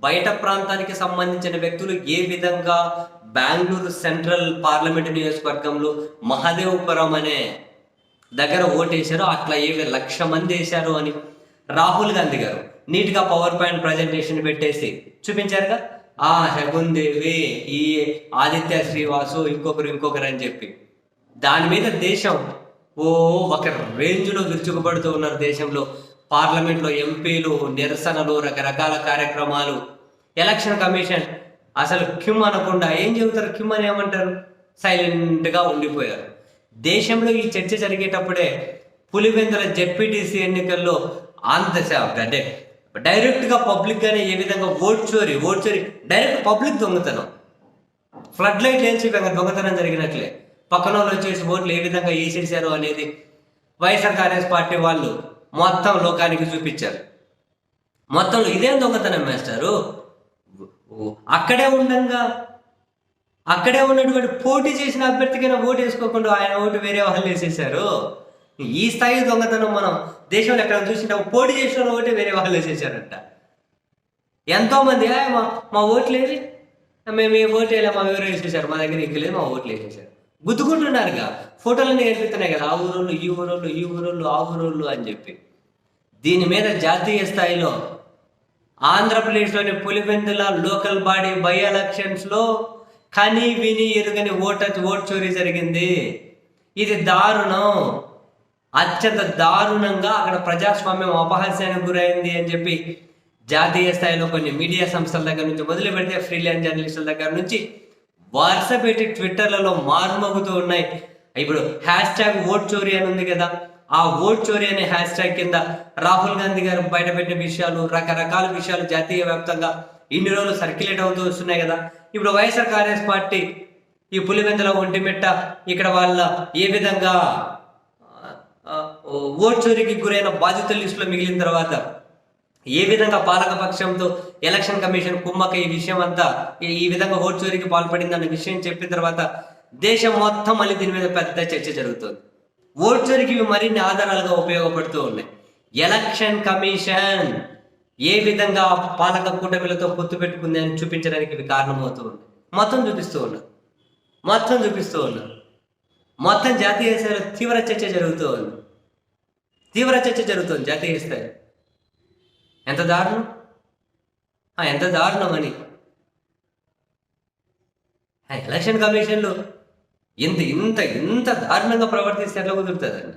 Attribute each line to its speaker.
Speaker 1: బయట ప్రాంతానికి సంబంధించిన వ్యక్తులు ఏ విధంగా బెంగళూరు సెంట్రల్ పార్లమెంటు నియోజకవర్గంలో మహదేవపురం అనే దగ్గర ఓటేశారు అట్లా ఏ లక్ష మంది వేశారు అని రాహుల్ గాంధీ గారు నీట్గా పవర్ పాయింట్ ప్రజెంటేషన్ పెట్టేసి చూపించారుగా. ఆ శకుందేవి ఈ ఆదిత్య శ్రీవాసు ఇంకొకరు ఇంకొకరు అని చెప్పి. దాని మీద దేశం ఓ ఒక రేంజ్లో విరుచుకుపడుతూ ఉన్నారు దేశంలో. పార్లమెంట్లో ఎంపీలు నిరసనలు రకరకాల కార్యక్రమాలు. Election commission. అసలు కిమ్ అనకుండా ఏం చెబుతారు? కిమ్ అని ఏమంటారు? సైలెంట్గా ఉండిపోయారు. దేశంలో ఈ చర్చ జరిగేటప్పుడే పులివెందుల జెడ్పీటీసీ ఎన్నికల్లో ఆంధ్ర అంటే డైరెక్ట్గా పబ్లిక్గానే ఏ విధంగా ఓట్ చోరీ ఓట్ చోరీ డైరెక్ట్ పబ్లిక్ దొంగతనం. ఫ్లడ్ లైట్ లేచి విధంగా దొంగతనం జరిగినట్లే. పక్కన వాళ్ళు వచ్చేసి ఓట్లు ఏ విధంగా వేసేసారు అనేది వైఎస్ఆర్ కాంగ్రెస్ పార్టీ వాళ్ళు మొత్తం లోకానికి చూపించారు. మొత్తంలో ఇదేం దొంగతనం మేస్టారు? అక్కడే ఉండంగా. అక్కడే ఉన్నటువంటి పోటీ చేసిన అభ్యర్థికైనా ఓటు వేసుకోకుండా ఆయన ఓటు వేరే వాళ్ళు వేసేసారు ఈ స్థాయి దొంగతనం మనం దేశంలో ఎక్కడ చూసినా పోటీ చేసిన ఓటే వేరే వాళ్ళు వేసేసారంట ఎంతోమంది మా మా ఓట్లు మేము ఏ ఓటు వేయలే మా ఎవరు వేసేసారు మా దగ్గర ఎక్కలేదు మా ఓట్లు వేసేసారు గుద్దుకుంటున్నారుగా. ఫోటోలు కనిపిస్తున్నాయి కదా ఆ ఊరోళ్ళు ఈ ఊరోళ్ళు ఈ ఊరోళ్ళు ఆ ఊరోళ్ళు అని చెప్పి. దీని మీద జాతీయ స్థాయిలో ఆంధ్రప్రదేశ్లోని పులివెందుల లోకల్ బాడీ బై ఎలక్షన్స్లో కని విని ఎరుగని ఓట ఓట్ చోరీ జరిగింది. ఇది దారుణం. అత్యంత దారుణంగా అక్కడ ప్రజాస్వామ్యం అపహాస్యానికి గురైంది అని చెప్పి జాతీయ స్థాయిలో కొన్ని మీడియా సంస్థల దగ్గర నుంచి మొదలు పెడితే ఫ్రీలాన్స్ జర్నలిస్టుల దగ్గర నుంచి వరుస పెట్టి ట్విట్టర్లలో మారుమోగుతూ ఉన్నాయి. ఇప్పుడు హ్యాష్ ట్యాగ్ ఓట్ చోరీ అని ఉంది కదా. ఆ ఓట్ చోరీ అనే హ్యాష్ ట్యాగ్ కింద రాహుల్ గాంధీ గారు బయటపెట్టిన విషయాలు రకరకాల విషయాలు జాతీయ వ్యాప్తంగా ఇన్ని రోజులు సర్క్యులేట్ అవుతూ వస్తున్నాయి కదా. ఇప్పుడు వైఎస్ఆర్ కాంగ్రెస్ పార్టీ ఈ పులివెందుల ఒంటిమిట్ట ఇక్కడ వాళ్ళ ఏ విధంగా ఓట్ చోరీకి గురైన బాధితుల లిస్టులో మిగిలిన తర్వాత ఏ విధంగా పాలకపక్షంతో ఎలక్షన్ కమిషన్ కుమ్మక ఈ విషయం అంతా ఈ- విధంగా ఓట్ చోరీకి పాల్పడింది అన్న విషయం చెప్పిన తర్వాత దేశం మొత్తం మళ్ళీ దీని మీద పెద్ద చర్చ జరుగుతుంది. ఓట్ చోరీకి ఇవి మరిన్ని ఆధారాలుగా ఉపయోగపడుతూ ఉన్నాయి. ఎలక్షన్ కమిషన్ ఏ విధంగా పాలక కూటమిలతో పొత్తు పెట్టుకుంది అని చూపించడానికి ఇవి కారణమవుతూ ఉన్నాయి. మొత్తం చూపిస్తూ ఉన్నారు. మొత్తం చూపిస్తూ ఉన్నారు. మొత్తం జాతీయ స్థాయిలో తీవ్ర చర్చ జరుగుతూ ఉంది తీవ్ర చర్చ జరుగుతుంది జాతీయ స్థాయిలో. ఎంత దారుణం? ఆ, ఎంత దారుణం అని. ఆ, ఎలక్షన్ కమిషన్లు ఇంత ఇంత ఇంత దారుణంగా ప్రవర్తిస్తే ఎట్లా కుదురుతుందండి?